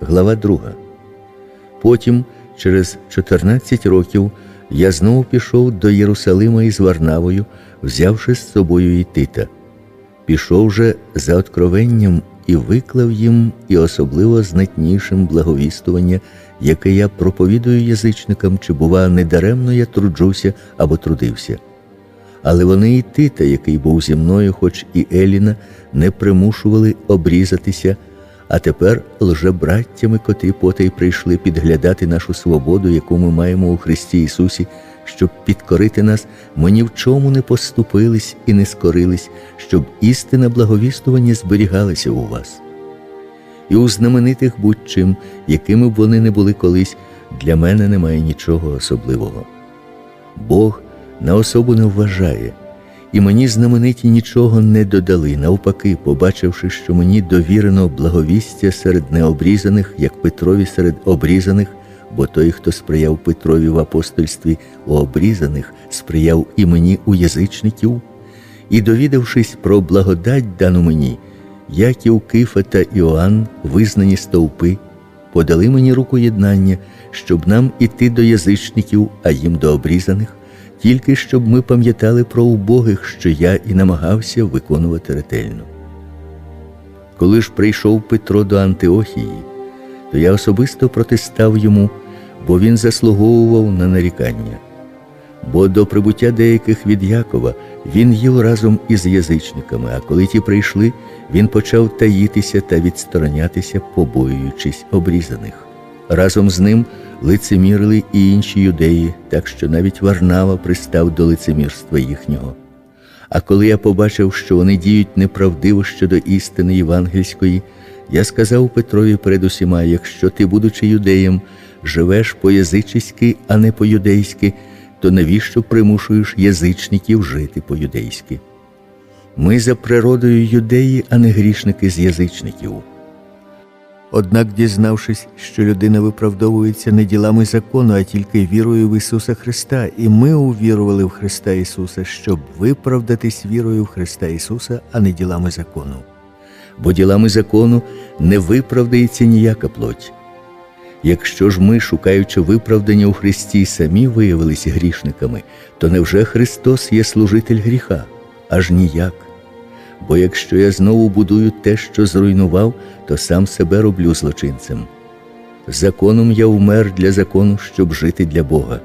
глава 2. Потім, через 14 років, я знову пішов до Єрусалима із Варнавою, взявши з собою і Тита. Пішов же за откровенням і виклав їм, і особливо знатнішим благовістування, яке я проповідую язичникам, чи, бува, недаремно я труджуся або трудився. Але вони і Тита, який був зі мною, хоч і Еліна, не примушували обрізатися, а тепер лжебраттями, котрі потай прийшли підглядати нашу свободу, яку ми маємо у Христі Ісусі, щоб підкорити нас, ми ні в чому не поступились і не скорились, щоб істина благовістування зберігалася у вас. І у знаменитих будь-чим, якими б вони не були колись, для мене немає нічого особливого. Бог на особу не вважає, і мені знамениті нічого не додали. Навпаки, побачивши, що мені довірено благовістя серед необрізаних, як Петрові серед обрізаних, бо той, хто сприяв Петрові в апостольстві у обрізаних, сприяв і мені у язичників, і довідавшись про благодать дану мені, Яків, Кифа та Іоанн, визнані стовпи, подали мені руку єднання, щоб нам іти до язичників, а їм до обрізаних, тільки щоб ми пам'ятали про убогих, що я і намагався виконувати ретельно. Коли ж прийшов Петро до Антиохії, то я особисто протистав йому, бо він заслуговував на нарікання. Бо до прибуття деяких від Якова він їв разом із язичниками, а коли ті прийшли, він почав таїтися та відсторонятися, побоюючись обрізаних. Разом з ним лицемірили і інші юдеї, так що навіть Варнава пристав до лицемірства їхнього. А коли я побачив, що вони діють неправдиво щодо істини євангельської, я сказав Петрові перед усіма: якщо ти, будучи юдеєм, живеш по-язичськи, а не по-юдейськи, то навіщо примушуєш язичників жити по-юдейськи? Ми за природою юдеї, а не грішники з язичників. Однак, дізнавшись, що людина виправдовується не ділами закону, а тільки вірою в Ісуса Христа, і ми увірували в Христа Ісуса, щоб виправдатись вірою в Христа Ісуса, а не ділами закону. Бо ділами закону не виправдається ніяка плоть. Якщо ж ми, шукаючи виправдання у Христі, самі виявилися грішниками, то невже Христос є служитель гріха? Аж ніяк. Бо якщо я знову будую те, що зруйнував, то сам себе роблю злочинцем. Законом я умер для закону, щоб жити для Бога.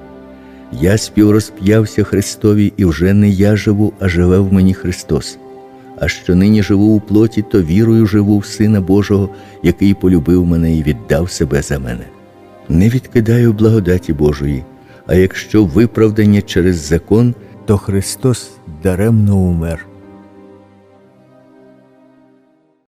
Я співрозп'явся Христові, і вже не я живу, а живе в мені Христос. А що нині живу у плоті, то вірою живу в Сина Божого, який полюбив мене і віддав себе за мене. Не відкидаю благодаті Божої, а якщо виправдання через закон, то Христос даремно умер.